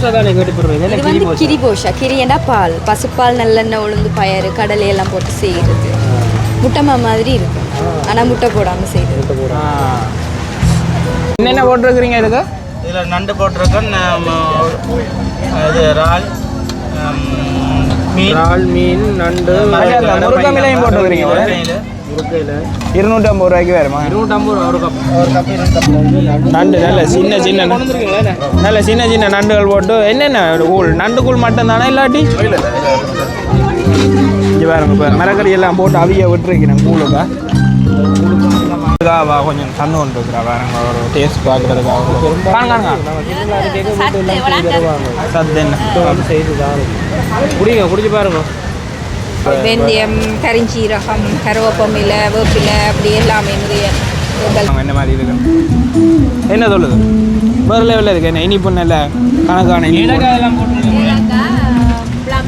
இது வந்து கிரி போஷா கிரியண்டா பால்? பசுப்பால் நல்லெண்ணெய் உளுந்து பயறு கடலை எல்லாம் போட்டு செய்கிறது முட்டைமா மாதிரி இருக்கும். ஆனால் முட்டை போடாமல் செய்கிறது என்னென்ன போட்டிருக்கிறீங்க இதுக்கு? இதில் நண்டு இது இறால் மீன். இறால் மீன் நண்டு அது அந்த முருங்கை மீனையும் போட்டிருக்கிறீங்க இருநூற்றம்பது ரூபாய்க்கு வருமா இருநூற்றம்பது ரூபா நண்டு நல்ல சின்ன சின்ன நல்ல சின்ன சின்ன நண்டுகள் போட்டு என்னென்ன கூழ்? நண்டு கூழ் மட்டும்தானே இல்லாட்டி? இங்கே பாருங்க இப்போ மரக்கறி எல்லாம் போட்டு அவிய விட்டுருக்கிறேன் கூழுக்கா. இதுக்காக கொஞ்சம் தண்ணு கொண்டு இருக்கிறா பாருங்க ஒரு டேஸ்ட் பார்க்குறதுக்காக. காணுங்க சத்து என்ன? செய்து குடிங்க குடிச்சு பாருங்க. வெந்தயம் கரிஞ்சீரகம் கருவேப்பமில்லை வேப்பிலை அப்படி எல்லாமே நிறைய என்ன மாதிரி இருக்கு என்ன சொல்லுது? வேறு லெவலில் இருக்கு என்ன இனிப்பு நல்ல கணக்கான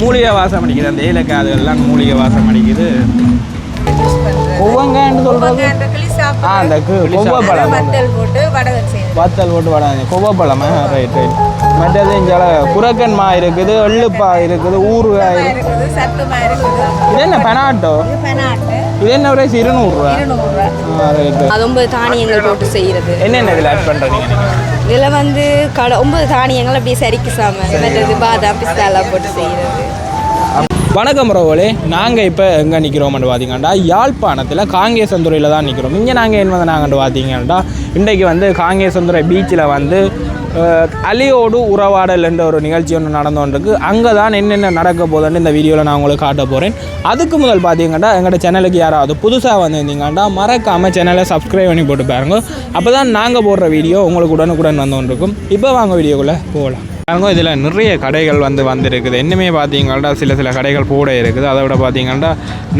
மூலிகை வாசம் அடிக்குது. அந்த ஏலக்காய் அதெல்லாம் மூலிகை வாசம் அடிக்குது. கொவ்வங்கான்னு சொல்றது? ஆ அந்த கொவ்வப்பழம் போட்டு வடகம் செய்யணும் வத்தல் போட்டு வடாங்க கொவ்வப்பழமா ரைட் ரைட் மற்றது இங்கே குரக்கன்மா இருக்குது எள்ளுப்பா இருக்குது ஊறுகாய் இருக்குது. இருக்குது இருக்குது. இது என்ன பெனாட்டோ? பெனாட்டு. இது என்ன ஒரு இருநூறுவா அது ஒன்பது தானியங்கள் போட்டு செய்கிறது என்னென்ன இதில் ஆட் பண்ணுறீங்க இதில் வந்து கடை ஒன்பது தானியங்கள் அப்படியே சரிக்கு சாம மற்றது பாதாம் பிஸ்தா எல்லாம் போட்டு செய்கிறது வணக்கம் ரோவலே நாங்கள் இப்போ எங்கே நிற்கிறோம்னு பார்த்தீங்கன்னா யாழ்ப்பாணத்தில் காங்கேசந்துறையில் தான் நிற்கிறோம் இங்கே நாங்கள் என்ன வந்து நாங்கள் பார்த்தீங்கன்னா இன்றைக்கு வந்து காங்கேசந்துறை பீச்சில் வந்து அலியோடு உறவாடல் என்ற ஒரு நிகழ்ச்சி ஒன்று நடந்தோன்றிருக்கு அங்கே தான் என்னென்ன நடக்க போதுன்னு இந்த வீடியோவில் நான் உங்களுக்கு காட்ட போகிறேன் அதுக்கு முதல் பார்த்தீங்கன்னா எங்களோட சேனலுக்கு யாராவது புதுசாக வந்திருந்தீங்கன்னா மறக்காமல் சேனலை சப்ஸ்கிரைப் பண்ணி போட்டு பாருங்க. அப்போ தான் நாங்கள் போடுற வீடியோ உங்களுக்கு உடனுக்குடன் வந்து கொண்டிருக்கும் இப்போ வாங்க வீடியோக்குள்ளே போகலாம் பாருங்க இதில் நிறைய கடைகள் வந்து வந்திருக்குது. என்னமே பார்த்தீங்கன்னா சில சில கடைகள் கூட இருக்குது. அதை விட பார்த்தீங்கன்னா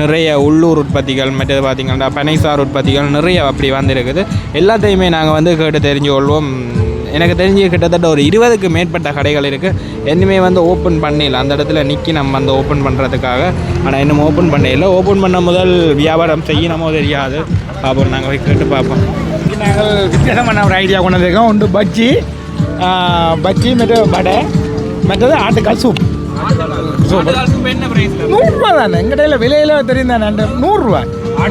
நிறைய உள்ளூர் உற்பத்திகள் மற்றது பார்த்தீங்கன்னா பனைசார் உற்பத்திகள் நிறைய அப்படி வந்திருக்குது. எல்லாத்தையுமே நாங்கள் வந்து கேட்டு தெரிஞ்சு கொள்வோம் எனக்கு தெரிஞ்சு கிட்டத்தட்ட ஒரு இருபதுக்கு மேற்பட்ட கடைகள் இருக்குது இன்னுமே வந்து ஓப்பன் பண்ணல. அந்த இடத்துல நிற்கி நம்ம அந்த ஓப்பன் பண்ணுறதுக்காக ஆனால் இன்னும் ஓப்பன் பண்ணல. ஓப்பன் பண்ண முதல் வியாபாரம் செய்யணுமோ தெரியாது. அப்போ நாங்கள் போய் கேட்டு பார்ப்போம் நாங்கள் வித்தியாசமான ஒரு ஐடியா கொண்டு வந்திருக்கோம். ஒன்று பஜ்ஜி பஜ்ஜி மற்ற வடை மற்றது ஆட்டுக்கால் சூப் நூறுரூவா தானே எங்கிட்ட விலையில தெரியும் தானே நூறுரூவா.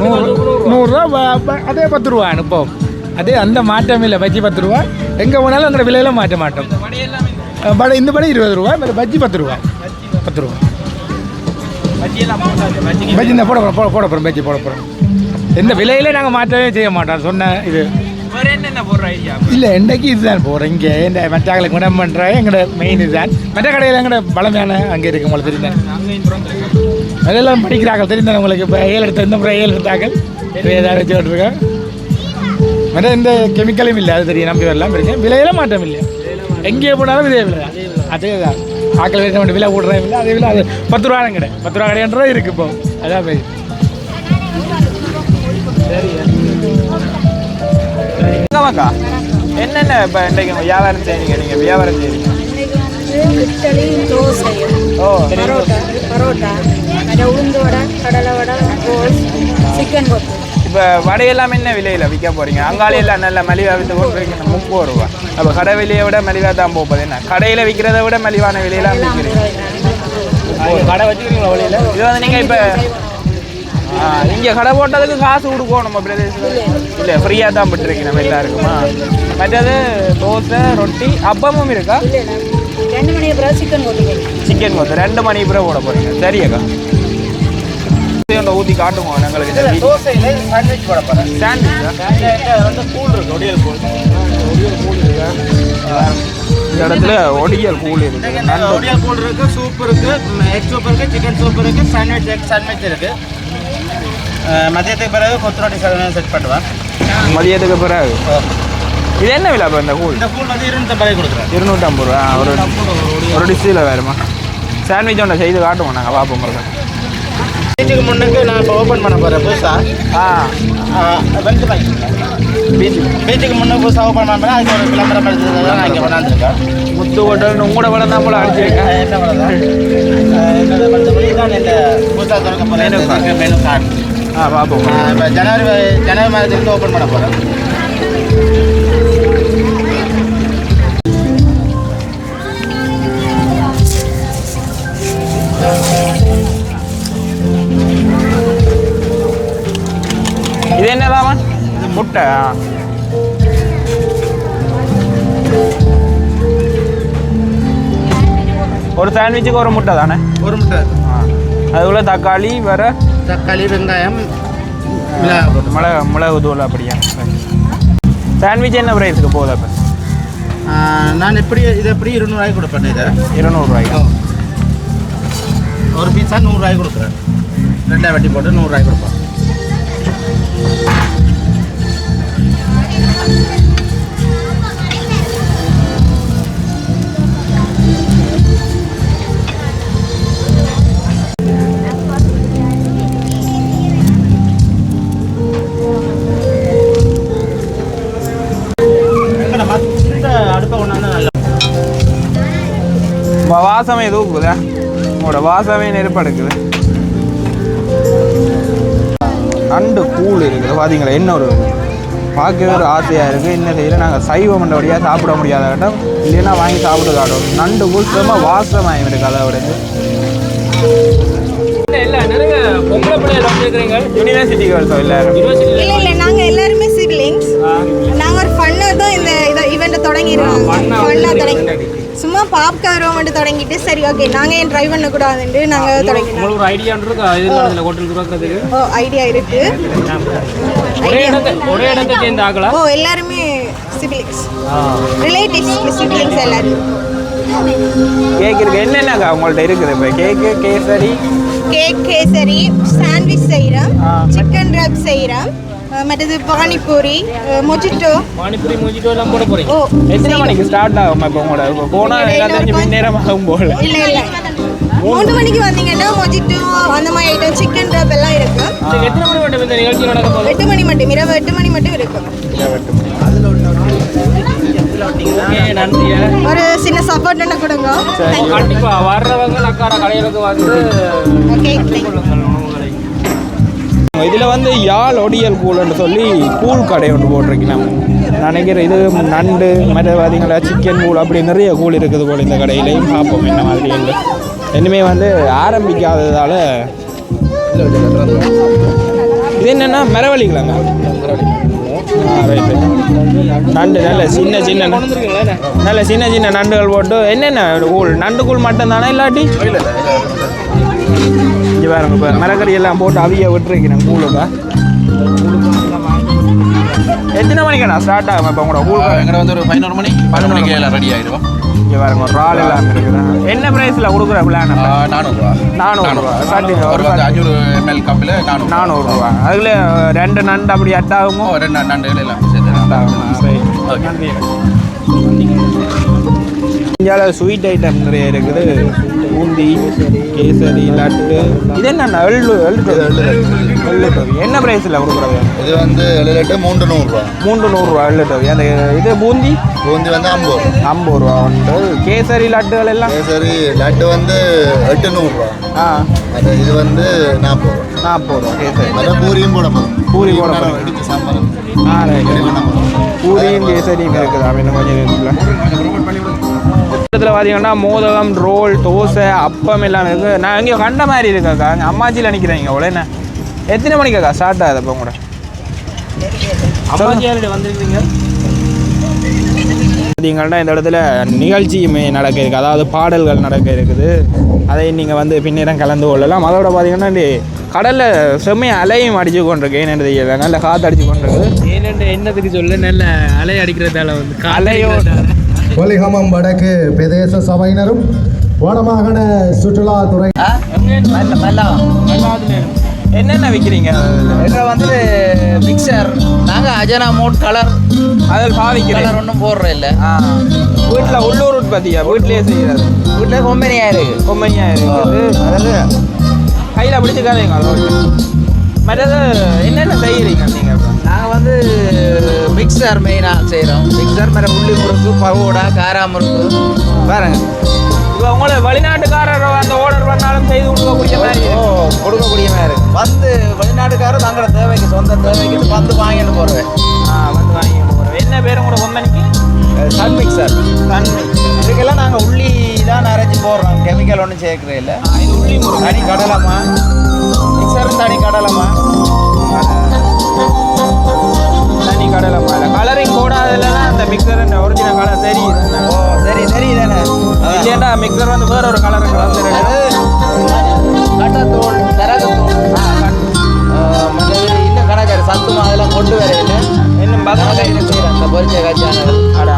நூறு நூறுரூவா. அதே பத்து ரூபா இப்போ அதே அந்த மாற்றம் இல்லை. பஜ்ஜி பத்து ரூபா எங்கே போனாலும் எங்களோட விலையில மாற்ற மாட்டோம். வடை இந்த வடை இருபது ரூபா மற்ற பஜ்ஜி பத்து ரூபா பத்து ரூபா பஜ்ஜி இந்த போட போகிறோம் போட போட போகிறோம் பஜ்ஜி போட போகிறோம் எந்த விலையில நாங்கள் மாற்றவே செய்ய மாட்டோம் சொன்ன இது. இல்லை இன்றைக்கு இதுதான் போகிறோம் இங்கே இந்த மற்றவங்களுக்கு குணம் பண்ணுற எங்களோட மெயின் இதுதான். மற்ற கடையில் எங்களோட பழமையான அங்கே இருக்கு உங்களுக்கு தெரியுதான் அதெல்லாம் படிக்கிறார்கள் தெரிந்தாங்க உங்களுக்கு? இப்போ ஏழு எடுத்த இந்த முறை ஏழு எடுத்தாக்கள் ஏதாவது வச்சு விட்ருக்கோம் மற்ற இந்த கெமிக்கலும் இல்லை அது தெரியும் நம்பி வரலாம் பிரச்சனை. விலையில மாற்றம் இல்லை. எங்கே போனாலும் இதே விலை. அதே தான். ஆக்கள் வைக்க வேண்டிய விலை விடுறேன் இல்லை அதே விலை. அது பத்து ரூபா கடை. பத்து ரூபா கடைன்றது இருக்குது இப்போ. அதான் போய் அக்கா என்னென்ன இப்போ இன்றைக்கு வியாபாரம் செய்றீங்க நீங்கள் வியாபாரம் செய்றீங்க? ஓ பரோட்டா பரோட்டா உளுந்து வடை கடலை வடை கோஸ் சிக்கன் கொத்து. இப்போ வடையெல்லாம் என்ன விலையில் விற்க போகிறீங்க அங்காளி எல்லாம் நல்ல மலிவாக விற்று கொண்டு முப்பது ரூபா. அப்போ கடை விலையை விட மலிவாக தான் போகுது. என்ன? கடையில் விற்கிறத விட மலிவான விலையெல்லாம் விற்கிறீங்க கடை வச்சுருக்கீங்களா வழியில்? இது வந்து நீங்கள் இப்போ இங்கே கடை போட்டதுக்கு காசு கொடுக்கணும் நம்ம பிரதேசத்தில். இல்லை ஃப்ரீயாக தான் விட்டுருக்கீங்க நம்ம எல்லாருக்குமா? மற்றது தோசை ரொட்டி அப்பமும் இருக்கா? ரெண்டு மணி அப்புறம் சிக்கன் சிக்கன் கொத்து ரெண்டு மணி பிறகு போட போகிறீங்க சரியக்கா ஊற்றி காட்டுவோம் எங்களுக்கு தோசையில் சாண்ட்விச் போட போகிறேன் சாண்ட்விச்சா வந்து கூல் இருக்கு ஒடியல் கூல் இந்த இடத்துல ஒடியல் கூழ் இருக்கு. நண்டு ஒடியல் கூல் இருக்கு? சூப் இருக்கு எக் சூப் இருக்கு சிக்கன் சூப் இருக்கு சாண்ட்விச் எக் சாண்ட்விச் இருக்கு. அஹ் மதியத்துக்கு பிறகு கொத்து ரொட்டி செட் பண்ணுவேன். மதியத்துக்கு பிறகு? இது என்ன விலை இப்போ இந்த கூழ்? இந்த கூல் வந்து இருநூத்தம்பது ரூபாய் கொடுக்குறேன். இருநூற்றம்பது ரூபா. ஒரு ஒரு டிஷ்ஷில் வேறுமா? சாண்ட்விச் ஒன்று செய்து காட்டுவோம் நாங்கள் பார்ப்போம் பீச்சுக்கு முன்னுக்கு நான் இப்போ ஓப்பன் பண்ண போகிறேன் புதுசாக ஆ. வெல்ட் பைக் பீச் பீச்சுக்கு முன்னுக்கு புதுசாக ஓப்பன் பண்ண அதுக்கு ஒரு விளம்பரம் எடுத்தது நான் இங்கே கொண்டாந்துருக்கேன். முத்து ஹோட்டல் உங்களோட படம் தான் போல அடிச்சிருக்கேன். என்ன பண்ணலாம் என்னோட மற்றபடி தான் இந்த புதுசாக திறக்க போகிறேன் மெனு கார்டு. ஆ பார்ப்போம் இப்போ ஜனவரி ஜனவரி மாதத்துலேருந்து ஓப்பன் பண்ண போகிறேன் முட்டை. ஒரு சாண்ட்விச்சுக்கு ஒரு முட்டை தானே? ஒரு முட்டை. அதுக்குள்ள தக்காளி வேற தக்காளி வெங்காயம். மிளகு மிளகு தூள் அப்படியா சாண்ட்விச் என்ன ப்ரைஸுக்கு போகுது அப்போ? நான் எப்படி இது எப்படி இருநூறுவாய்க்கு கொடுப்பேன் இதை? இருநூறுவாய்க்கு? ஒரு பீஸா நூறுரூவாய்க்கு கொடுக்குறேன். ரெண்டாக வெட்டி போட்டு நூறுரூவாய்க்கு கொடுப்பேன். வாசமே தூக்குதா உங்களோட வாசமே நெருப்படுக்குது நண்டு கூழ் இருக்குது பார்த்தீங்களா என்ன ஒரு பார்க்கவே ஒரு ஆசையாக இருக்குது என்ன செய்யல நாங்கள் சைவ மண்டபடியாக சாப்பிட முடியாத இடம் இல்லைன்னா வாங்கி சாப்பிட்டு காட்டும் நண்டு சும்மா வாசமாக இருக்கு அதை விட யூனிவர்சிட்டி கேர்ள்ஸோ எல்லாரும்? யூனிவர்சிட்டியில் இல்ல இல்ல நாங்க எல்லாருமே சிப்லிங்ஸ் நாங்க ஒரு ஃபன்னா தான் இந்த இத ஈவெண்ட்டை தொடங்கிடுவோம் fun ஆ ஃபன்னா வந்து தொடங்கி சும்மா பாப்கா மட்டும் தொடங்கிட்டு சரி ஓகே நாங்க ஏன் ட்ரை பண்ண கூடாதுன்னு நாங்க தொடங்கினோம். ஒரு ஐடியா இருக்கா? ஹோட்டல் ஐடியா இருக்கு. ஒரே இடத்தை ஒரே இடத்தை சேர்ந்து ஓ எல்லாருமே சிப்லிங்ஸ் ரிலேட்டிவ்ஸ் சிப்லிங்ஸ் எல்லாரும். கேக் இருக்கு. என்னென்னக்கா உங்கள்ட்ட இருக்குது? இப்போ cake kesari? Cake kesari sandwich செய்கிறோம் சிக்கன் ரப் செய்கிறோம் மற்றது பானிபூரி மொஜிட்டோ. பானிபூரி மூஞ்சிட்டு எல்லாம் போட போறீங்க? ஓ. எத்தனை மணிக்கு ஸ்டார்ட் ஆகும்? இப்போ உங்களோட போனால் எல்லாத்தையும் மணி நேரம் ஆகும் போல. இல்ல இல்ல. மூணு மணிக்கு வந்தீங்கன்னா மொஜிட்டோ அந்த மாதிரி ஐட்டம் சிக்கன் ரப் எல்லாம் இருக்கு. எத்தனை மணி இந்த நிகழ்ச்சி நடக்க போகுது எட்டு மணி மட்டும் இரவு எட்டு மணி மட்டும் இருக்கும். ஒரு சின்ன சப்போர்ட் கொடுங்க. கண்டிப்பா வர்றவங்க அக்கார கடைகளுக்கு வந்து இதில் வந்து யாழ் ஒடியல் கூழ்னு சொல்லி கூழ் கடை ஒன்று போட்டிருக்கேன் நான் நினைக்கிறேன் இது நண்டு மற்ற பார்த்தீங்களா சிக்கன் கூழ் அப்படி நிறைய கூழ் இருக்குது போல் இந்த கடையிலையும். பார்ப்போம் என்ன மாதிரி என்று. இனிமே வந்து ஆரம்பிக்காததால் இது என்னென்னா மரவழிக்கலாங்க ரைட்டு நண்டு நல்ல சின்ன சின்ன நல்ல சின்ன சின்ன நண்டுகள் போட்டு என்னென்ன? கூழ் நண்டு கூழ். மட்டும் தானே இல்லாட்டி? இங்கே பாருங்க இப்போ மரக்கறி எல்லாம் போட்டு அவிய விட்டுருக்கிறேன் கூழுக்கா. எத்தனை மணிக்கண்ணா ஸ்டார்ட் ஆகும்? இப்போ உங்களோட கூழ் எங்கிட்ட வந்து ஒரு பதினோரு மணி பன்னெண்டு மணிக்கு எல்லாம் ரெடி ஆகிடுவோம் இங்கே பாருங்க ஒரு ரால் எல்லாம் இருக்குதா. என்ன ப்ரைஸில் கொடுக்குற பிளான் நானூறுரூவா நானூறுரூவா ஒரு அஞ்சூறு எம்எல் கப்பில் நானூறு நானூறுரூவா அதில் ரெண்டு நண்டு அப்படி அட்டாகுமோ ரெண்டு நண்டுகள் எல்லாம் இந்தியாவில் ஸ்வீட் ஐட்டம் நிறைய இருக்குது. பூந்தி கேசரி லட்டு. இது என்ன எள்ளு எள்ளு. எள்ளு டோவி என்ன ப்ரைஸில் கொடுக்குறது? இது வந்து எழுநெட்டு மூன்று நூறுரூவா மூன்று நூறுரூவா எள்ளு டோவி அந்த இது பூந்தி? பூந்தி வந்து ஐம்பது ஐம்பது ரூபா உண்டு. கேசரி லட்டுகள் எல்லாம்? கேசரி லட்டு வந்து எட்டு நூறுரூவா ஆ. அது இது வந்து நாற்பது ரூபா. நாற்பது ரூபா கேசரி. மற்ற பூரியும் போட போதும். பூரி போட. இடிச்சு சாம்பார் ஆ. பூரியும் கேசரியும் இருக்குது. அப்படின்னு கொஞ்சம் இருக்குல்ல? இடத்துல பார்த்தீங்கன்னா மோதகம் ரோல் தோசை அப்பம் எல்லாம் இருக்குது நான் இங்கே கண்ட மாதிரி அங்கே அம்மாச்சியில் நிற்கிறேங்க அவ்வளோ என்ன? எத்தனை மணிக்காக்கா ஸ்டார்ட் ஆகுது? அப்போ கூட. பார்த்தீங்கன்னா இந்த இடத்துல நிகழ்ச்சியுமே நடக்க இருக்குது அதாவது பாடல்கள் நடக்க இருக்குது அதை நீங்கள் வந்து பின்னிடம் கலந்து கொள்ளலாம். அதோட பார்த்தீங்கன்னா கடலில் செம்மையை அலையும் அடிச்சு கொண்டிருக்கு. ஏன்னு தெரியல நல்ல காற்று அடிச்சு கொண்டிருக்கு. ஏனென்று என்னத்துக்கு சொல்ல? நல்ல அலை அடிக்கிறதால வந்து அலையோ. ஒலிகமம் வடக்கு பிரதேச சபையினரும் வடமாகாண சுற்றுலாத்துறை என்னென்ன விற்கிறீங்க இதில் வந்து மிக்சர் நாங்கள் அஜனா மோட் கலர் அதில் பாவிக்கிறேன். கலர் ஒன்றும் போடுறோம் இல்லை. ஆ. வீட்டில் உள்ளூர் உற்பத்தியா? வீட்டிலேயே செய்கிறது வீட்டில் கொம்பனியாக இருக்குது கொம்பனியாக இருக்குது அதாவது கையில் பிடிச்சிக்காதீங்க மற்றது என்னென்ன செய்கிறீங்க நீங்கள் நாங்கள் வந்து மிக்சர் மெயினாக செய்கிறோம் மிக்சர் மேலே உள்ளி முறுக்கு பவோடா காரா முறுக்கு. பாருங்க. இப்போ உங்களை வெளிநாட்டுக்காரர் அந்த ஆர்டர் பண்ணாலும் செய்து கொடுக்கக்கூடிய மாதிரி கொடுக்கக்கூடிய மாதிரி வந்து வெளிநாட்டுக்காரர் தங்களோட தேவைக்கு சொந்த தேவைக்கு வந்து வாங்கிட்டு போகிறேன் ஆ வந்து வாங்கிட்டு போகிறோம் என்ன பேர் உங்களோட கொம்பனிக்கு சன் மிக்சர் தன்மை இதுக்கெல்லாம் நாங்கள் உள்ளி தான் அரைச்சி போடுறோம். கெமிக்கல் ஒன்றும் சேர்க்கறது இல்லை. இது உள்ளி தனி கடலைமா. மிக்சரும் தனி கடலைமா. தனி கடலை மாலை கலரிங் போடாததுல தான் அந்த மிக்சர் மிக்சர் வந்து வேற ஒரு கலர் வந்துருக்கு. கட்டத்தூள் தரகத்தூள் இன்னும் கணக்காரு சத்துமா அதெல்லாம் கொண்டு வரையில இன்னும் பக்கம் செய்கிறேன் இந்த பொரிச்ச காய்ச்சானது அடா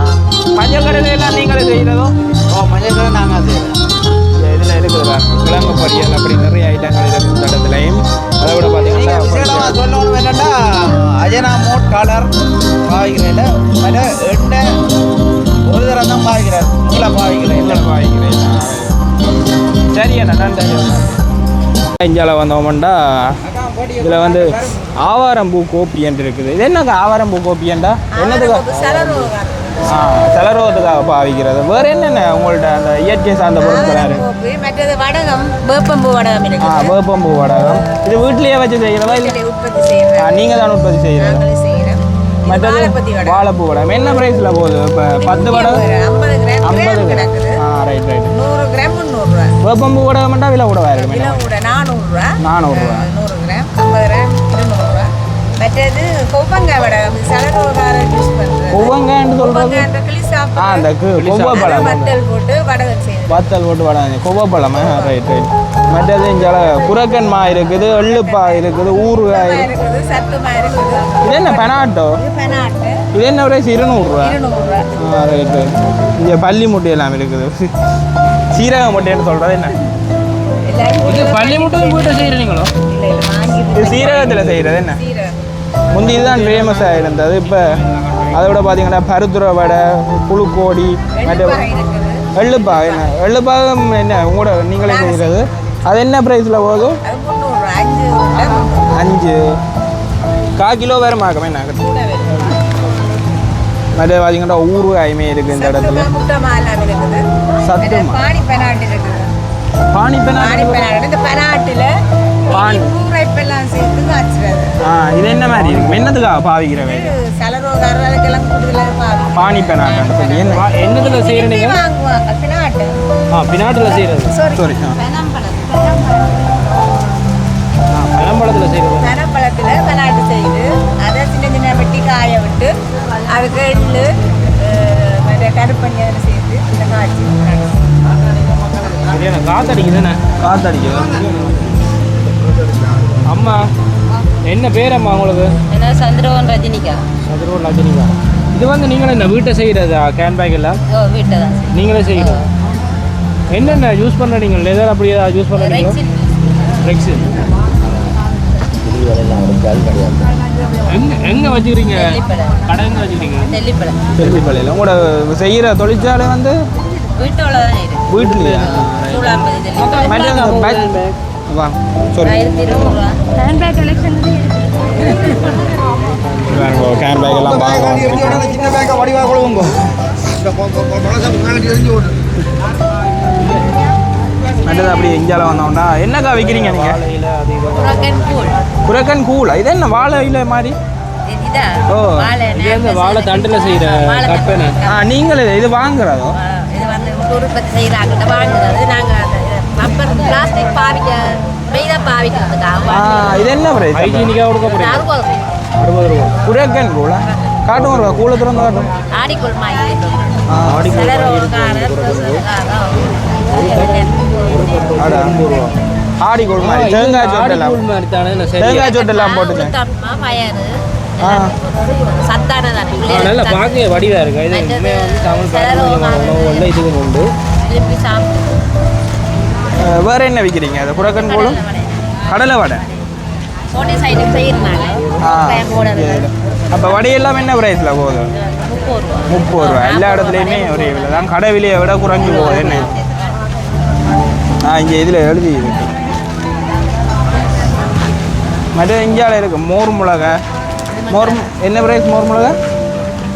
மஞ்சள் கடலை எல்லாம் நீங்களே செய்கிறதோ ஓ மஞ்சள் கடை நாங்கள் செய்கிறோம் இதில் இருக்குது பாருங்க. கிழங்கு பொரியல் அப்படி நிறைய ஐட்டங்கள் இருக்குது இந்த இடத்துலையும். அதை விட பார்த்தீங்கன்னா சொல்லணும் என்னென்னா அஜனா மோட் கலர் பாவிக்கிறேன் மற்ற எண்ணெய் ஒரு தரம் தான் பாவிக்கிறேன் உங்களை பாவிக்கிறேன் இல்லை வாங்கிக்கிறேன் சரி அண்ணா நன்றி இந்தியாவில் வந்தோம்டா. இதில் வந்து ஆவாரம்பூ கோப்பியன்ட்டு இருக்குது. இது என்னங்க ஆவாரம்பூ கோப்பியன்டா என்னதுக்கு? ஆ செலரோகத்துக்காக பாவிக்கிறது. வேறு என்னென்ன உங்கள்ட்ட அந்த இயற்கை சார்ந்த பொருட்கள் மற்றது வடகம் வேப்பம்பூ வடகம் ஆ வேப்பம்பூ வடகம். இது வீட்லேயே வச்சு செய்கிறதா இல்லை? நீங்கள் தான் உற்பத்தி செய்யறோம் மற்றது வாழைப்பூ வடகம் என்ன ப்ரைஸில் போகுது? இப்போ பத்து வடகம் ஐம்பது கிராம். ஆ ரைட் ரைட் நூறு கிராம் முந்நூறுரூவா. வேப்பம்பூ வடகம் மட்டும் விலை கூடவா இருக்கு. கிலோ கூட நானூறுரூவா. நானூறுரூவா. நூறு கிராம். ஐம்பது கிராம் இருநூறுவா மற்றது கொவ்வங்காய் வடகம் சலரோகார யூஸ் பண்ணுறது கொவ்வங்கான்னு சொல்கிறது ஆ அந்த சாப்பிட்டு கொவ்வ பழம். வத்தல் போட்டு வடகம் செய்யணும். வத்தல் போட்டு வடாங்க கொவ்வப்பழமா ரைட் ரைட் மற்றது இங்கே குரக்கன்மா இருக்குது எள்ளுப்பா இருக்குது ஊறுகாய் இது என்ன பெனாட்டோ? இது இது என்ன பிரைஸ் இருநூறுவா. ஆ ரைட் ரைட் இங்கே பள்ளி முட்டை எல்லாம் இருக்குது. சீரக முட்டைன்னு சொல்கிறது என்ன? எல்லாரும் பள்ளி மட்டும் வீட்டை செய்கிறீங்களோ இல்லை இல்லை வாங்கி இது சீரகத்தில் செய்கிறது என்ன? முந்தி இதுதான் ஃபேமஸாக இருந்தது. இப்போ அதை விட பார்த்தீங்கன்னா பருத்துறை வடை புழுக்கோடி மற்ற எள்ளுப்பா என்ன? எள்ளுப்பாகம் என்ன? உங்களோட நீங்களே செய்கிறது அது என்ன ப்ரைஸில் போகுது? அஞ்சு கா கிலோ வேறு மாக்கமே வரும் மற்ற பார்த்தீங்கன்னா ஊறுகாயுமே இருக்குது இந்த இடத்துல. மற்ற பானி பெனாட்டு பானி சேர்த்து காய்ச்சுறது. ஆ இது என்ன மாதிரி இருக்கு? என்னத்துக்காக பாவிக்கிறவே இது சலரோகார அதுக்கெல்லாம் கூடுதலாக பாவி. பானி பெனாட்டன்னு சொல்லி. என்ன? என்னதுல செய்கிறீங்க வாங்குவாங்க பெனாட்டு. ஆ பினாட்டில் செய்கிறது சாரி பெனம்பழம். பழம்பழத்தில் செய்கிறது பெனம்பழத்தில் பெனாட்டு செய்து அதை சின்ன சின்ன வெட்டி காய விட்டு அதுக்கு எள்ளு மற்ற கருப்பண்ணி அதில் சேர்த்து இந்த காய்ச்சி. சரியான காத்தடிக்குதுண்ணே காத்தடிக்குது? என்ன பேர் அம்மா உங்களுக்கு? ஏன்னா சந்திரவன் ரஜினிகா சதுரூர் ரஜினிகா இது வந்து நீங்களே இந்த வீட்டை செய்கிறதா கேன் பேக் எல்லாம்? ஓ வீட்டை தான் நீங்களே செய்கிறது என்னென்ன யூஸ் பண்ணுறீங்க லெதர் அப்படி ஏதாவது யூஸ் பண்ணுறீங்களா ரெக்ஸின் எங்க எங்க வச்சுக்கிறீங்க? கடை எங்க வச்சுக்கிறீங்க? தெல்லிப்பள்ளியில் உங்களோட செய்கிற தொழிற்சாலை வந்து? வீட்டோட தான் நெல்லிப்பழம். மற்ற வா ஹேண்ட் பேக் கலெக்ஷன் பேக் எல்லாம் சின்ன பேக்கை அப்படி எங்கேயால வந்தோம்னா என்னக்கா விற்கிறீங்க நீங்கள் புரோக்கன் கூழ். குரக்கன் கூலா இது என்ன வாழை இலை மாதிரி? இதுதா ஓ, வாழை இது வந்து வாழை தண்டில் செய்கிற கற்பனை. ஆ நீங்களே இது வாங்குறதோ? இது வந்து உற்பத்தி செய்கிறாங்க வாங்குறது. நாங்கள் ரப்பர் பிளாஸ்டிக் பாவிக்க மெய்தாக பாவிக்கிறதுக்காக ஆ இது என்ன பிரைஸ் ஹைஜீனிக்காக கொடுக்க போகிறீங்க அறுபது அறுபது ரூபா. குரக்கன் கூலா காட்டும் ஒரு கூல திறந்து காட்டும். ஆடிக்குள் மாய் ஆ. சிலர் ஒரு காரம் அடா ஆடி மாதிரி தேங்காய் சொட்டெல்லாம் தேங்காய் சொட்டெல்லாம் போட்டுட்டேன் பயறு நல்லா பார்க்க வடிவா இருக்கு? இது தமிழ் உணவுகளில் இதுவும் உண்டு. வேற என்ன விற்கிறீங்க அது குரக்கன் கூழும் கடலை வடை. அப்போ வடையெல்லாம் என்ன ப்ரைஸில் போகுது? முப்பது ரூபா. எல்லா இடத்துலையுமே ஒரே விலை தான். கடை விலையை விட குறைஞ்சி போகுது. என்ன? ஆ இங்கே இதில் எழுதி இருக்கு. மற்ற இந்தியாவில் இருக்கு. மோர் மிளகா. மோர் என்ன ப்ரைஸ் மோர் மிளகா?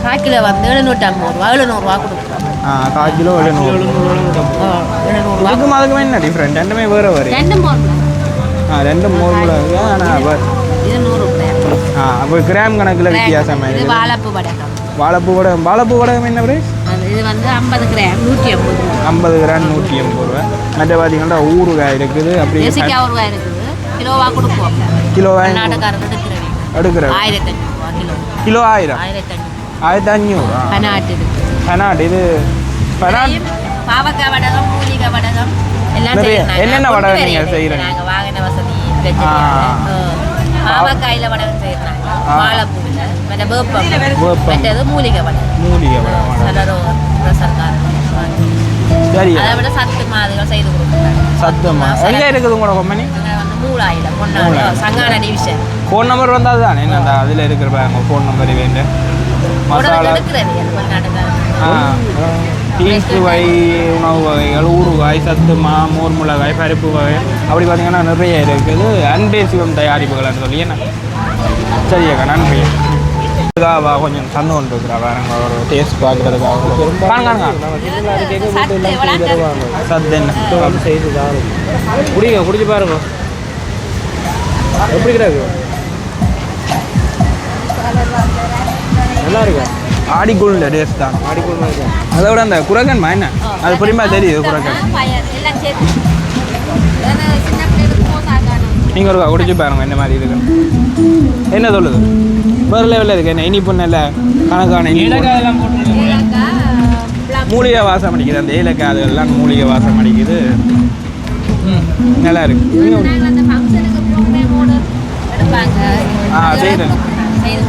கால் கிலோ வந்து எழுநூற்றி ஐம்பது ரூபா. எழுநூறுவா கொடுக்குறோம் வேறு வேறு ரெண்டு மூணு ஆ ரெண்டும் மோர் மிளகா ஆனால் வே- இது நூறு ரூபாய் ஆ அப்போ கிராம் கணக்கில் இருக்குது வாழைப்பூ வடகம் வாழைப்பூ வடகம் வாழைப்பூ வடகம் என்ன ப்ரைஸ் இது வந்து ஐம்பது கிராம் நூற்றி ஐம்பது ஐம்பது கிராம் நூற்றி எண்பது ரூபா மற்ற பார்த்தீங்கன்னா ஊறுகாய் இருக்குது அப்படி ரூபாய் இருக்குது கிலோவா கொடுப்போம் கிலோ நாட்டுக்காரர் எடுக்கிறவங்க எடுக்கிறது ஆயிரத்தி கிலோ ஆயிரம் ஆயிரத்தி அஞ்சூறு ஆயிரத்தி அஞ்சூறு இது பாவக்காய் வடகம் மூலிகை வடகம் எல்லாம். என்னென்ன வடகம் வரையில நீங்க செய்றீங்க? நாங்க வாகன வசதி பாவக்காயில வடகம் செய்யறாங்க. ஆ. வாழைப்பூவில். மற்ற வேப்பம். மற்றது மூலிகை வடகம். மூலிகை வடகம். சிலரோ சரி அதை விட சத்து மாதிரிகள் செய்து கொடுக்குறாங்க. சத்தமா எங்கே இருக்குது உங்களோட கம்பெனி அங்க வந்து மூளாயில பொண்ணாங்க சங்கான டிவிஷன் ஃபோன் நம்பர் வந்தால் தானே என்ன அந்த அதில் இருக்கிற பாருங்க ஃபோன் நம்பர் வேண்டு. மசாலா. எடுக்கிறது அது வெளிநாட்டுக்காரங்க. ஆ. டீஸ்ட் வகை உணவு வகைகள் ஊறுகாய் சத்து மா மோர் மிளகாய் பருப்பு வகை. அப்படி பார்த்திங்கன்னா நிறைய இருக்குது. அன்பேசிவம் தயாரிப்புகள்னு சொல்லி என்ன? சரியாக்கா நன்றி. இதுக்காக கொஞ்சம் சந்து கொண்டு இருக்கிறா பாருங்க ஒரு டேஸ்ட் பார்க்குறதுக்காக. சத்து என்ன? செய்து தான் குடிங்க குடிச்சு பாருங்க. எப்படி கிடக்கு? நல்லா இருக்கா? ஆடிக்குள்ள டேஸ்ட் தான். அதை விட அந்த குரகன்மா என்ன? அது புரியுமா? தெரியுது குரகன். நீங்கள் ஒரு குடிச்சு பாருங்க என்ன மாதிரி இருக்கு. என்ன சொல்லுது? வேறு லெவலில் இருக்கு. என்ன இனிப்பு நல்ல கணக்கான மூலிகை வாசம் அடிக்குது. அந்த ஏலக்காய் அதெல்லாம் மூலிகை வாசம் அடிக்குது. ம், நல்லா இருக்கு. ஆ, செய்றேன். செய்து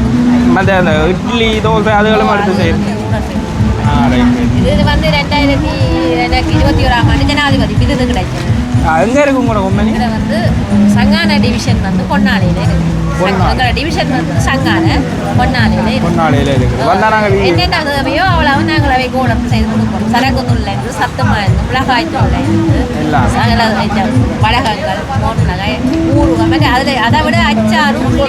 மற்ற அந்த இட்லி தோசை அதுகளும் எடுத்து செய்யும் இது வந்து ரெண்டாயிரத்தி ரெண்டாயிரத்தி இருபத்தி ஓராம் ஆண்டு ஜனாதிபதி விருது கிடைச்சது எங்கே இருக்கு உங்களோட கம்பெனி இதில் வந்து சங்கான டிவிஷன் வந்து பொன்னாளியில் இருக்கு. பொன்னாளி. எங்களோட டிவிஷன் வந்து சங்கான பொன்னாளியில் இருக்கு. பொன்னாளியில் இருக்குது வந்தால் நாங்கள் என்னென்ன தேவையோ அவ்வளவு நாங்கள் அவை கோலம் செய்து கொடுப்போம். சரக்கு துள்ள இருந்து சத்தமா இருந்து மிளகாய் தூள்ல இருந்து வடகங்கள் மோர் மிளகாய் ஊறுகாய் மற்ற அதில் அதை விட அச்சாறு உள்ளி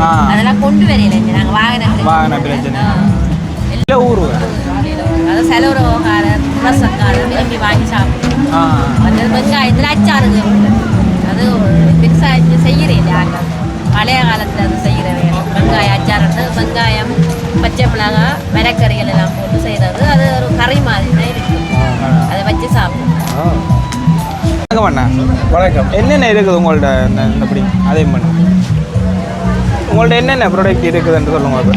ஆ. அதெல்லாம் கொண்டு வரையில நாங்கள் வாகனம் வாகன பிரச்சனை. இல்லை ஊரு அது செலவுறவங்காரர் ரசக்காரர் விரும்பி வாங்கி சாப்பிடுவோம் மற்றது வெங்காயத்தில் அச்சாறு அது பெருசாக செய்கிறேன் யாரும் பழைய காலத்தில் அது செய்கிற அச்சார் வந்து வெங்காயம் பச்சை மிளகாய் மிளக்கறிகள் எல்லாம் போட்டு செய்கிறது அது ஒரு கறி மாதிரி தான் இருக்கும் அதை வச்சு சாப்பிடுவோம் வணக்கம் அண்ணா வணக்கம் என்னென்ன இருக்குது உங்கள்ட்ட இந்த இந்த படி அதே பண்ணு உங்கள்ட்ட என்னென்ன ப்ராடக்ட் இருக்குதுன்னு சொல்லுங்க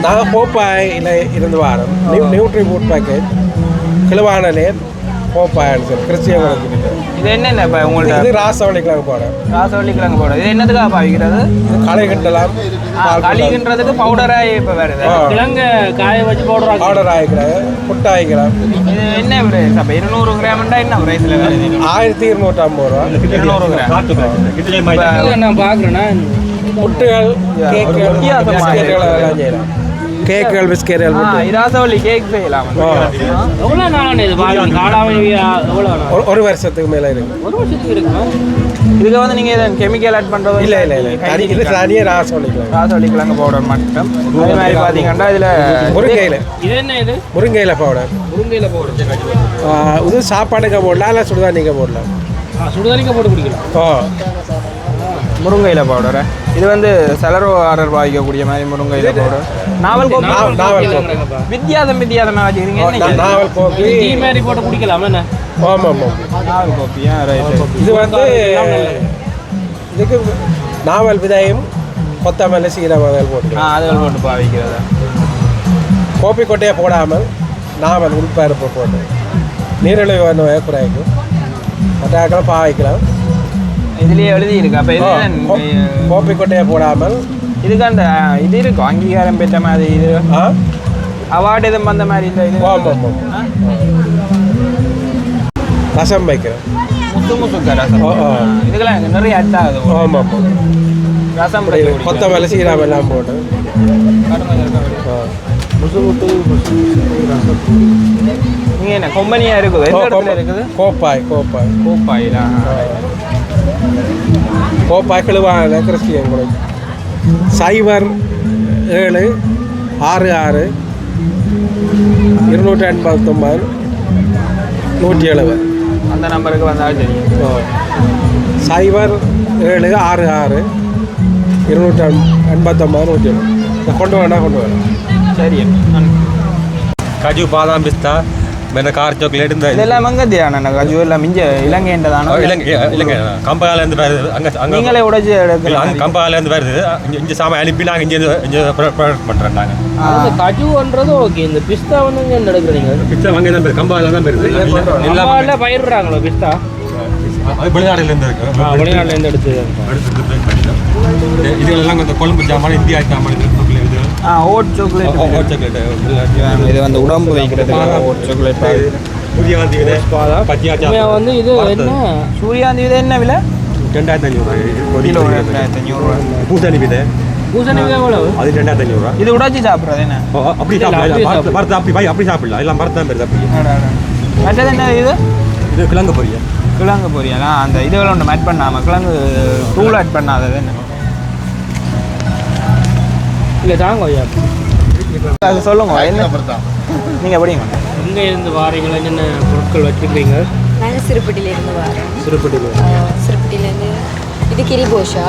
நாங்கள் போப்பாயில் இருந்து வாரம் நியூ நியூட்ரி ஃபுட் பேக்கேஜ் கிழவான நேர் போப்பாயின்னு சொல்லி கிறிஸ்டியன் இது என்னென்ன இப்போ இது உங்கள்ட்ட? ராசவழிக்கலாங்க போகிறேன் ராசவள்ளி கிழங்கு போடுறது இது என்னதுக்காக பாவிக்கிறது களை கட்டலாம் களிகின்றதுக்கு பவுடராக இப்போ வருது. கிழங்க காய வச்சு போடுறாங்க ஆர்டர் ஆகிக்கிறாங்க புட்டு ஆகிக்கலாம் இது என்ன பிரைஸ் அப்போ? இருநூறு கிராம்னா என்ன ப்ரைஸில் வருது ஆயிரத்தி இருநூற்றி ஐம்பது ரூபா. இருநூறு கிராம் நான் பார்க்குறேன்னா புட்டுகள் ஒரு கேக்குகள் வித்தியாசமா பிஸ்கெட்டுகள். அதெல்லாம் செய்யலாம். ஆ, புட்டு. இராசவள்ளி கேக் செய்யலாம். எவ்வளோ நாளான இது பாருங்க காடாவை எவ்வளோ ஒரு- ஒரு வருஷத்துக்கு மேலே இருக்கு. ஒரு வருஷத்துக்கு இருக்குமா? இதுக்கு வந்து நீங்கள் எதுவும் கெமிக்கல் ஆட் பண்ணுறதோ இல்லை இல்லை இல்லை. தனி இது தனியாக ராசவழிக்கலாம் ராசவள்ளி கிழங்கு. பவுடர் மட்டும். அதே மாதிரி பார்த்தீங்கன்னா இதில் முருங்கையில். இது என்ன இது? முருங்கையில் பவுடர் முருங்கையில் போடுறது இது சாப்பாடுக்கு போடலாம் இல்லை சுடுதண்ணிக்கு போடலாம். ஆ சுடுதண்ணிக்க போட்டு குடிக்கலாம். ஓ முருங்கையில் பவுடர் இது வந்து செலரோ ஆர்டர் பாதிக்கக்கூடிய மாதிரி முருங்கையில் பவுடர் நாவல் கோப்பி நாவல் நாவல் கோப்பி. வித்தியாசம் வித்தியாசமாக வச்சுக்கிறீங்க. நாவல் கோப்பி டீ மாதிரி போட்டு குடிக்கலாம் என்ன? ஆமாம் ஆமாம். நாவல் கோப்பியா ரைட் இது வந்து இதுக்கு நாவல் விதையும் கொத்தமல்லி சீரகங்கள் போட்டு. ஆ அதுகள் போட்டு பாவிக்கிறதா? கோப்பி கொட்டையை போடாமல் நாவல் உள்பருப்பு போட்டு. நீரிழிவு நோயை குறைக்கும். மற்ற பாவிக்கலாம். இதுலயே எழுதி இருக்கு அப்போ கோப்பி கொட்டையை போடாமல் இதுக்கு அந்த இது இருக்கும் அங்கீகாரம் பெற்ற மாதிரி இது. அவார்டு எதுவும் வந்த மாதிரி இந்த இது? ரசம் வைக்கிறோம் முத்து முத்துக்க ரசம். இதுக்கெல்லாம் நிறைய அட் ஆகுது. ஆமாம் ஆமாம் ரசம் கொத்தமல்லி சீரகம் எல்லாம் போட்டு. ஆ. நீங்க என்ன கொம்பனியா இருக்குது? எந்த இடத்துல இருக்குது? கோப்பாய் கோப்பாய். கோப்பாயிலா? கோப்பாய் கிழுவான கிறிஸ்டியன் கூட. சைபர் ஏழு ஆறு ஆறு இருநூற்றி எண்பத்தொம்பது நூற்றி எழுபது. அந்த நம்பருக்கு வந்தா சரி. ஓ. சைபர் ஏழு ஆறு ஆறு இருநூற்றி எண்பத்தொம்பது நூற்றி எழுபது. இதை கொண்டு வேணா கொண்டு வரேன் சரி. காஜு பாதாம் பிஸ்தா. வேற கார் சாக்லேட் இந்த இதெல்லாம் மங்கத்தியான கஜு எல்லாம் மிஞ்ச இலங்கைன்றதான இல்லைங்க இல்லைங்க கம்பகால இருந்து வருது அங்க அங்க நீங்களே உடைச்சு எடுக்கலாம் அங்க கம்பகால இருந்து வருது இங்க இங்க சாமான் அனுப்பி நாங்க இங்க இங்க ப்ரொடக்ட் பண்றோம் நாங்க அந்த கஜுன்றது ஓகே இந்த பிஸ்தா வந்து இங்கே எடுக்கிறீங்க? பிச்சை வாங்கி தான் வருது கம்பகால தான் வருது பிஸ்தா? அது வெளிநாடுல இருந்து இருக்கு. ஆ, வெளிநாட்டுல இருந்து எடுத்து எடுத்து break பண்ணிட்டோம். இது- இதுலெல்லாம் இந்த கொழும்பு ஜாமான் இந்தியா இது ஆ ஓட் சாக்லேட் ஹாட் சாக்லேட் இது வந்து உடம்பு வைக்கிறது ஓட் சாக்லேட் புதிய வந்து இது பச்சையா உண்மையா வந்து இது என்ன? சூர்யாந்தி இது என்ன விலை? ரெண்டாயிரத்தி அஞ்சூறு கிலோ ரெண்டாயிரத்தி அஞ்சூறுரூவா பூசணி விதை. பூசணி எவ்வளவு? அது ரெண்டாயிரத்தி அஞ்சூறுவா இது உடைச்சி சாப்பிட்றது என்ன? அப்படி சாப்பிடலாம். அப்படி மரத்து- மரத்து அப்படி பாய் அப்படி சாப்பிடலாம். எல்லாம் மரத்து தான் பெருது அப்படி மற்றது என்ன இது? இது கிழங்கு பொரிய கிழங்கு பொரியலா? அந்த இதுகளை ஒன்று ஆட் பண்ணாமல் கிழங்கு தூள் ஆட் பண்ணாதது என்ன? இல்லை தாங்க ஐயா. அது சொல்லுங்க என்ன? நீங்கள் படிங்க எங்கே இருந்து வாரீங்களா? என்னென்ன பொருட்கள் வச்சுருக்கீங்க? நாங்கள் சிறுப்பட்டியிலேருந்து வரோம். சிறுப்பட்டியில் சிறுப்பட்டியிலேருந்து இது கிரிபோஷா.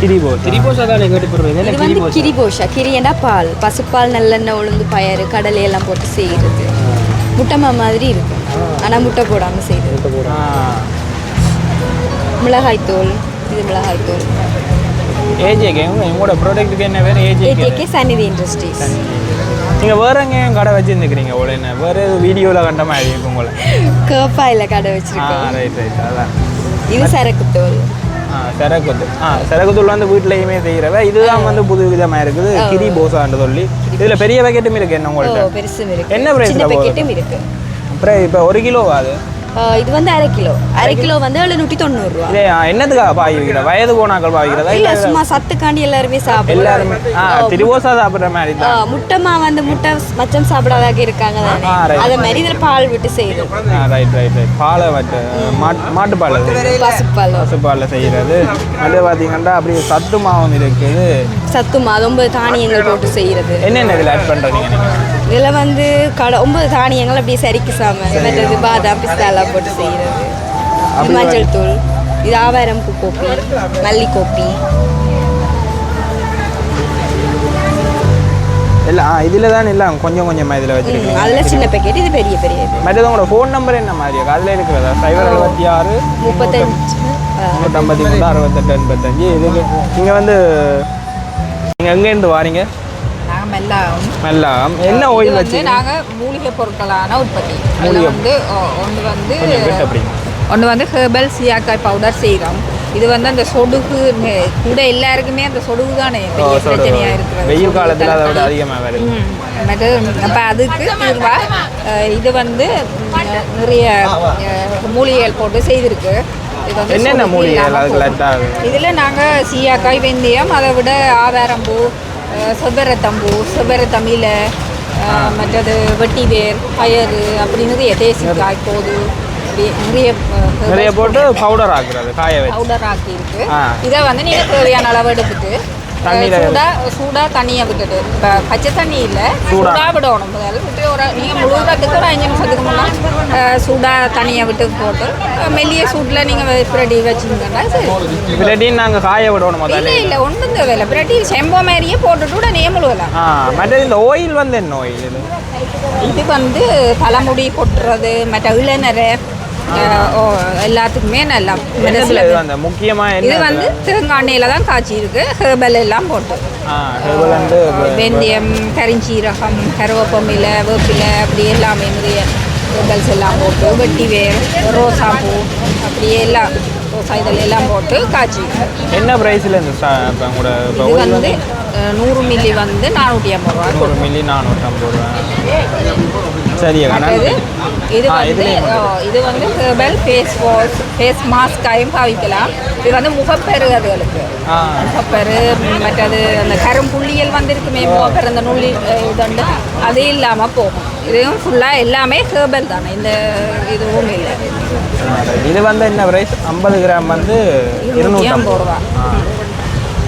கிரிபோ திரிபோசா தானே கேட்டுப்படுறீங்க இது வந்து கிரிபோஷா? கிரியண்டா பால். பசுப்பால் நல்லெண்ணெய் உளுந்து பயறு கடலை எல்லாம் போட்டு செய்கிறது முட்டைமா மாதிரி இருக்கும். ஆனால் முட்டை போடாமல் செய்கிறது மிளகாய்த்தூள். இது மிளகாய்த்தூள். ஏஜேகே உங்களோட ப்ராடக்ட்டுக்கு என்ன வேறு ஏஜேகே சன்னிதி இண்டஸ்ட்ரீஸ் நீங்கள் வேற எங்கேயும் கடை வச்சுருந்துக்கிறீங்க உங்களை என்ன? வேறு எதுவும் வீடியோவில் கண்ட மாதிரி இருக்கும் உங்களை. கேப்பாயில் கடை வச்சிருக்கோம். ரைட் ரைட் அதான். இது சரக்குத்தூள். ஆ சரக்குத்து ஆ சரக்குத்தூள் வந்து வீட்லேயுமே செய்கிறவ இதுதான் வந்து புது விதமாக இருக்குது. கிரி போசான்னு சொல்லி. இதில் பெரிய பேக்கெட்டும் இருக்கு என்ன உங்கள்கிட்ட பெருசும் என்ன price சின்ன ல போகுது? பேக்கெட்டும் இருக்கு. அப்புறம் இப்போ ஒரு கிலோவா அது? இது வந்து அரை கிலோ. அரை கிலோ வந்து எழுநூற்றி தொண்ணூறுரூவா இதே ஆ, என்னத்துக்காக பாவிக்கிற வயது போனாக்கள் பாவிக்கிறதா இல்ல சும்மா சத்துக்காண்டி எல்லாருமே சாப்பிடுவோம் எல்லாருமே திரிவோசா சாப்பிட்ற மாதிரி முட்டைமா வந்து முட்டை மச்சம் சாப்பிடாதாக இருக்காங்க தானே. அதே மாதிரி இதில் பால் விட்டு செய்யுது. ஆ ரைட் ரைட் ரைட் பாலை வட்டு மாட்டு மாட்டுப்பால் பசுப்பால். பசுப்பாலில் செய்கிறது. அது பார்த்தீங்கன்னா அப்படியே சத்து மாவும் இருக்குது. சத்துமா அது ஒன்பது தானியங்கள் போட்டு செய்கிறது. என்னென்ன இதில் ஆட் பண்ணுறீங்க இதில் வந்து கடை ஒன்பது தானியங்கள் அப்படியே சரிக்கு சாம. மற்றது பாதாம் பிஸ்தாலாம் போட்டு செய்கிறது. மஞ்சள் தூள் இது ஆவாரம் பூ கோப்பி மல்லி கோப்பி. இல்லை ஆ இதில் தான் எல்லாம் கொஞ்சம் கொஞ்சமாக இதில் வச்சுருக்கீங்க. அதில் சின்ன பேக்கெட் இது பெரிய பெரிய மற்றது உங்களோட ஃபோன் நம்பர் என்ன மாதிரி அதில் இருக்கிறதா? சைபர் எழுபத்தி ஆறு முப்பத்தஞ்சு. ஆ, நூற்றம்பத்தி மூணு அறுபத்தெட்டு எண்பத்தஞ்சு. இதுக்கு நீங்கள் வந்து நீங்கள் எங்கேருந்து வாரீங்க? நாங்கள் மெல்லாம் மெல்லாம் என்ன ஆயில் வச்சு நாங்கள் மூலிகை பொருட்களான உற்பத்தி. அதில். வந்து ஒன்று வந்து ஒன்று வந்து ஹெர்பல் சியாக்காய் பவுடர் செய்கிறோம் இது வந்து அந்த சொடுகு கூட எல்லாருக்குமே அந்த சொடுகு தானே. பிரச்சனையாக இருக்கிறது. வெயில் காலத்தில் அதை விட. அதிகமாக வருது. அப்போ அதுக்கு தீர்வா அஹ், இது வந்து நிறைய மூலிகைகள் போட்டு செய்திருக்கு. இது வந்து என்னென்ன மூலிகைகள் இதில் நாங்கள் சீயாக்காய் வெந்தயம் அதை விட ஆவாரம்பூ அஹ், செவ்வரத்தம்பூ செவ்வரத்தமிழ அஹ், மற்றது வெட்டிவேர் பயறு அப்படி நிறைய. தேசிக்காய் போது நிறைய நிறைய போட்டு பவுடர் ஆக்குறது காய பவுடர் ஆக்கி இருக்கு. இதை வந்து நீங்கள் தேவையான அளவு எடுத்துட்டு தண்ணியில- சூடா சூடா தண்ணியை விட்டுட்டு இப்போ பச்சை தண்ணி இல்லை. சூடா. விடணும். விட்டு ஒரு நீங்கள் முழுவதுக்கு ஒரு அஞ்சு நிமிஷத்துக்கு முன்னே சூடா தண்ணியை விட்டு போட்டு மெல்லிய சூட்டில் நீங்கள் பிரட்டி வச்சிங்கன்னா சரி. நாங்கள் காய விடணும் இல்லை இல்லை ஒன்றும் தேவையில்லை. பிரட்டி செம்போ மாதிரியே போட்டுட்டு உடனே முழுவலாம் ஆ மற்றது இந்த ஆயில் வந்து என்ன ஆயில் இது வந்து தலைமுடி கொட்டுறது மற்ற இளநரை எல்லாத்துக்குமே நல்லா அந்த முக்கியமாக இது என்ன வந்து தேங்காய் எண்ணெயில தான் காய்ச்சி இருக்கு. ஹெர்பல் எல்லாம் போட்டு. வெந்தயம் கரிஞ்சீரகம் கருவேப்பமிலை வேப்பிலை அப்படி எல்லாமே நிறைய ஹெர்பல்ஸ் எல்லாம் போட்டு வெட்டி வேர் ரோசாப்பூ அப்படி எல்லாம் ரோசா இதழ் எல்லாம் போட்டு காய்ச்சி என்ன ப்ரைஸில் இந்த வந்து நூறு மில்லி வந்து நானூற்றி ஐம்பது ரூபா நூறு மில்லி நானூற்றம்பது ரூபா. சரி இது வந்து இது வந்து ஹெர்பல் ஃபேஸ் வாஷ் ஃபேஸ் மாஸ்காயும் பாவிக்கலாம். இது வந்து முகப்பெரு அதுகளுக்கு. முகப்பெரு மற்றது அந்த கரும்புள்ளியல் வந்திருக்குமே முகப்பெரு அந்த நுள்ளி இதுண்டு அது இல்லாமல் போகும். இதுவும் ஃபுல்லாக எல்லாமே ஹெர்பல் தானே இந்த இதுவும் இல்லை. இது வந்து என்ன ப்ரைஸ் ஐம்பது கிராம் வந்து இருநூற்றி ஐம்பது ரூபா.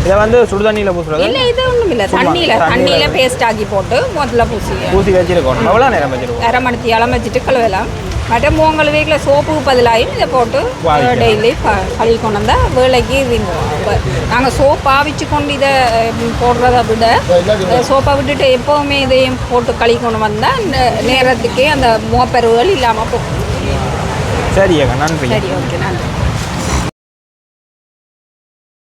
இதை வந்து சுடுதண்ணியில் பூசுறது? இல்லை இது ஒன்றும் இல்லை தண்ணியில் தண்ணியில தண்ணியில் பேஸ்ட் ஆக்கி போட்டு முதல்ல பூசி. பூசி வச்சிருக்கணும். எவ்வளோ நேரம் வச்சிருக்கோம் அரை மணித்தி இளம் வச்சுட்டு கழுவலாம். மற்ற மூங்கல் வீட்டில் சோப்புக்கு பதிலாயும் இதை போட்டு. டெய்லி கழுவி கொண்டு வந்தால் வேலைக்கு நாங்கள் சோப் பாவிச்சு கொண்டு இதை போடுறதை விட சோப்பை விட்டுட்டு எப்போவுமே இதையும் போட்டு கழுவி கொண்டு வந்தால் நேரத்துக்கே அந்த மோப்பருவுகள் இல்லாமல் போகும். சரி அக்கா நன்றி. சரி ஓகே நன்றி.